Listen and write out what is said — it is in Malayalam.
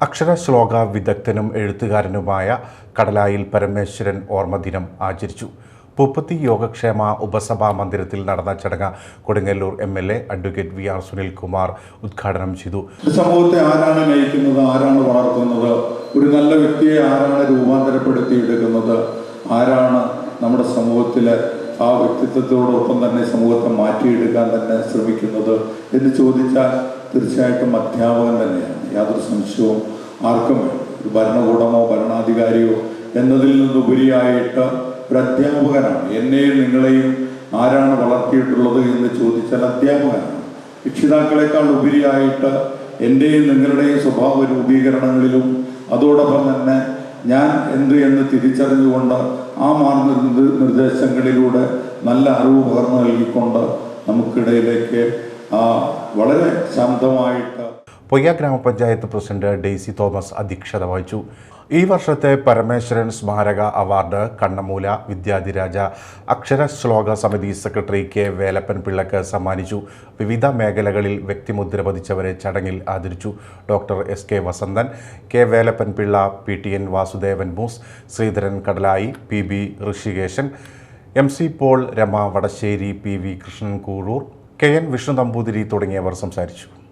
അക്ഷരശ്ലോക വിദഗ്ധനും എഴുത്തുകാരനുമായ കടലായിൽ പരമേശ്വരൻ ഓർമ്മദിനം ആചരിച്ചു. പൂപ്പത്തി യോഗക്ഷേമ ഉപസഭാ മന്ദിരത്തിൽ നടന്ന ചടങ്ങ് Kodungallur M L A advocate V R Sunilkumar ഉദ്ഘാടനം ചെയ്തു. സമൂഹത്തെ ആരാണ് നയിക്കുന്നത് ആരാണ് വളർത്തുന്നത് ഒരു നല്ല വ്യക്തിയെ ആരാണ് രൂപാന്തരപ്പെടുത്തിയെടുക്കുന്നത് ആരാണ് നമ്മുടെ സമൂഹത്തിലെ ആ വ്യക്തിത്വത്തോടൊപ്പം തന്നെ സമൂഹത്തെ മാറ്റിയെടുക്കാൻ തന്നെ ശ്രമിക്കുന്നത് എന്ന് ചോദിച്ചാൽ തീർച്ചയായിട്ടും അധ്യാപകൻ തന്നെയാണ്. യാതൊരു സംശയവും ആർക്കും ഒരു ഭരണകൂടമോ ഭരണാധികാരിയോ എന്നതിൽ നിന്നുപരിയായിട്ട് ഒരു അധ്യാപകനാണ്. എന്നെയും നിങ്ങളെയും ആരാണ് വളർത്തിയിട്ടുള്ളത് എന്ന് ചോദിച്ചാൽ അധ്യാപകനാണ്. രക്ഷിതാക്കളെക്കാൾ ഉപരിയായിട്ട് എന്റെയും നിങ്ങളുടെയും സ്വഭാവ രൂപീകരണങ്ങളിലും അതോടൊപ്പം തന്നെ ഞാൻ എന്ത് എന്ന് തിരിച്ചറിഞ്ഞുകൊണ്ട് ആ മാർഗ നിർദ്ദേശങ്ങളിലൂടെ നല്ല അറിവ് പകർന്നു നൽകിക്കൊണ്ട് നമുക്കിടയിലേക്ക് വളരെ ശാന്തമായിട്ട്. പൊയ്യ ഗ്രാമപഞ്ചായത്ത് പ്രസിഡന്റ് ഡെയ്സി തോമസ് അധ്യക്ഷത വഹിച്ചു. ഈ വർഷത്തെ പരമേശ്വരൻ സ്മാരക അവാർഡ് കണ്ണമൂല വിദ്യാധിരാജ അക്ഷരശ്ലോക സമിതി സെക്രട്ടറി കെ വേലപ്പൻ പിള്ളക്ക് സമ്മാനിച്ചു. വിവിധ മേഖലകളിൽ വ്യക്തിമുദ്ര പതിച്ചവരെ ചടങ്ങിൽ ആദരിച്ചു. Doctor S K Vasanthan K Velappan Pillai P T N Vasudevan Moos Sreedharan Kadalayi P B Rishikesan M C Paul Rama Vadassery P V Krishnan Koozhur K N Vishnu Namboothiri തുടങ്ങിയവർ സംസാരിച്ചു.